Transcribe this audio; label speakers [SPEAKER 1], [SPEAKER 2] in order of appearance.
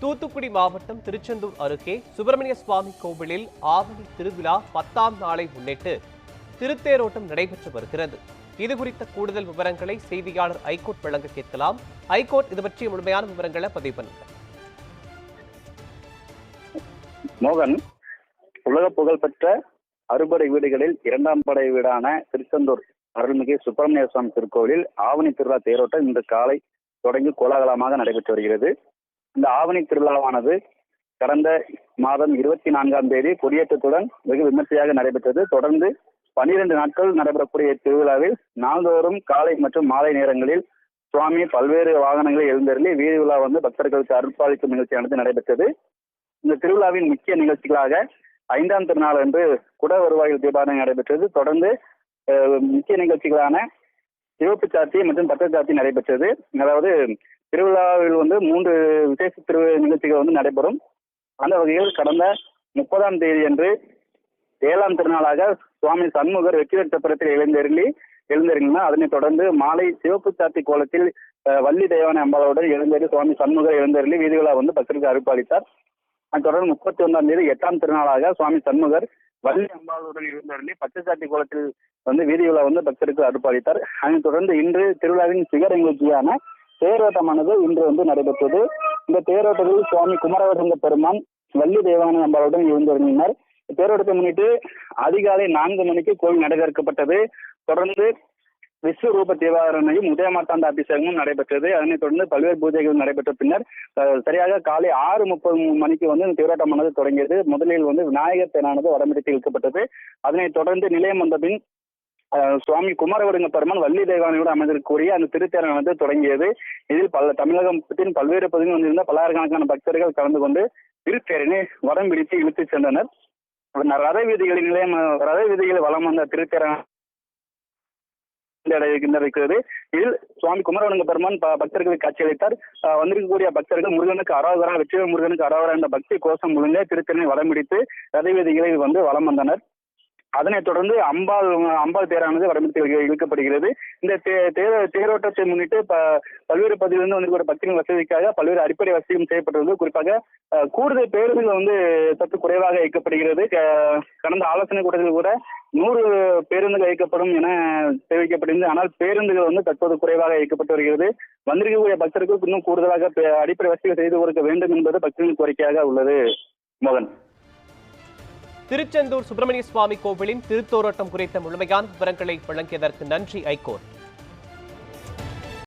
[SPEAKER 1] தூத்துக்குடி மாவட்டம் திருச்செந்தூர் அருகே சுப்பிரமணிய சுவாமி கோவிலில் ஆவணி திருவிழா பத்தாம் நாளை முன்னிட்டு திருத்தேரோட்டம் நடைபெற்று வருகிறது. இது குறித்த கூடுதல் விவரங்களை செய்தியாளர் ஐகோர்ட் வழங்க கேட்கலாம். ஐகோர்ட் இது பற்றிய முழுமையான விவரங்களை பதிவு பண்ணுங்க.
[SPEAKER 2] மோகன் உலக புகழ்பெற்ற அறுபடை வீடுகளில் இரண்டாம் படை வீடான திருச்செந்தூர் அருள்மிகு சுப்பிரமணிய சுவாமி திருக்கோவிலில் ஆவணி திருவிழா தேரோட்டம் இன்று காலை தொடங்கி கோலாகலமாக நடைபெற்று வருகிறது. இந்த ஆவணி திருவிழாவானது கடந்த மாதம் இருபத்தி நான்காம் தேதி கொடியேற்றத்துடன் வெகு விமர்சையாக நடைபெற்றது. தொடர்ந்து பனிரெண்டு நாட்கள் நடைபெறக்கூடிய திருவிழாவில் நாள்தோறும் காலை மற்றும் மாலை நேரங்களில் சுவாமி பல்வேறு வாகனங்களை எழுந்தருளி வீதி விழா வந்து பக்தர்களுக்கு அருள்பாலிக்கும் நிகழ்ச்சியானது நடைபெற்றது. இந்த திருவிழாவின் முக்கிய நிகழ்ச்சிகளாக ஐந்தாம் திருநாள் அன்று குட வருவாயில் தீபாவளி நடைபெற்றது. தொடர்ந்து முக்கிய நிகழ்ச்சிகளான சிவப்பு சாத்தி மற்றும் பச்சை சாத்தி நடைபெற்றது. அதாவது திருவிழாவில் வந்து மூன்று விசேஷ திரு நிகழ்ச்சிகள் வந்து நடைபெறும். அந்த வகையில் கடந்த முப்பதாம் தேதி அன்று ஏழாம் திருநாளாக சுவாமி சண்முகர் வெற்றி சப்பரத்தில் எழுந்தருளி எழுந்தருளினார் அதனைத் தொடர்ந்து மாலை சிவப்பு சாத்தி கோலத்தில் வள்ளி தெய்வானை அம்பாளுடன் எழுந்தருளி சுவாமி சண்முகர் எழுந்தருளி வீதி விழா வந்து பக்தருக்கு அருள்பாலித்தார் அதைத் தொடர்ந்து முப்பத்தி ஒன்றாம் தேதி எட்டாம் திருநாளாக சுவாமி சண்முகர் வள்ளி அம்பாளுடன் எழுந்தருளி பச்சைச்சாட்டி கோலத்தில் வந்து வீதி விழா வந்து பக்தருக்கு அருள்பாலித்தார் அதனைத் தொடர்ந்து இன்று திருவிழாவின் சிகர நிகழ்ச்சியான தேரோட்டமானது இன்று வந்து நடைபெற்றது. இந்த தேரோட்டத்தில் சுவாமி குமரவசந்த பெருமான் வள்ளி தேவானை நம்பருடன் எழுந்தருளினார். தேரோட்டத்தை முன்னிட்டு அதிகாலை நான்கு மணிக்கு கோவில் நடைபெறப்பட்டது தொடர்ந்து விஸ்வரூப தேவாரணையும் உதயமாத்தாண்ட அபிஷேகமும் நடைபெற்றது. அதனைத் தொடர்ந்து பல்வேறு பூஜைகள் நடைபெற்ற பின்னர் சரியாக காலை ஆறு முப்பது மணிக்கு வந்து இந்த தேரோட்டமானது தொடங்கியது. முதலில் வந்து விநாயகர் தேனானது வடமிடித்து இழுக்கப்பட்டது. அதனைத் தொடர்ந்து நிலையம் வந்த பின் சுவாமி குமாரவடுங்க பெருமான் வள்ளி தேவானையோடு அமைந்திருக்கக்கூடிய அந்த திருத்தேரானது தொடங்கியது. இதில் பல தமிழகத்தின் பல்வேறு பகுதிகளில் வந்திருந்த பல்லாயிரக்கணக்கான பக்தர்கள் கலந்து கொண்டு திருத்தேரினை வடம் பிடித்து இழுத்துச் சென்றனர். ரத வீதிகளின் நிலையம் ரத வீதிகளில் வளம் வந்த திருத்தேரன் இருக்கிறது. இதில் சுவாமி குமரவனங்க பெருமான் பக்தர்களுக்கு காட்சியளித்தார். வந்திருக்கக்கூடிய பக்தர்கள் முருகனுக்கு அரோகரா வெற்றிவேல் முருகனுக்கு அரோகரா என்ற பக்தி கோஷம் முழுங்க திருத்தனை வடம் பிடித்து ரத வந்து வலம் வந்தனர். அதனைத் தொடர்ந்து அம்பாள் அம்பாள் தேரானது வடமிட்டு இழுக்கப்படுகிறது. இந்த தே- தேர- தேரோட்டத்தை முன்னிட்டு ப- பல்வேறு பகுதியிலிருந்து வந்திருக்கிற பக்தர்கள் வசதிக்காக பல்வேறு அடிப்படை வசதியும் செய்யப்பட்டுள்ளது குறிப்பாக கூடுதல் பேருந்துகள் வந்து சற்று குறைவாக இயக்கப்படுகிறது. க- கடந்த ஆலோசனை கூட்டத்தில் கூட நூறு பேருந்துகள் இயக்கப்படும் என தெரிவிக்கப்படுகிறது. ஆனால் பேருந்துகள் வந்து தற்போது குறைவாக இயக்கப்பட்டு வருகிறது. வந்திருக்கக்கூடிய பக்தர்களுக்கு இன்னும் கூடுதலாக அடிப்படை வசதிகள் செய்து கொடுக்க வேண்டும் என்பது பக்தர்களின் கோரிக்கையாக உள்ளது. மோகன்.
[SPEAKER 1] திருச்செந்தூர் சுப்பிரமணிய சுவாமி கோவிலின் திருத்தோரோட்டம் குறித்த முழுமையான விவரங்களை வழங்கியதற்கு நன்றி ஐகோர்ட்.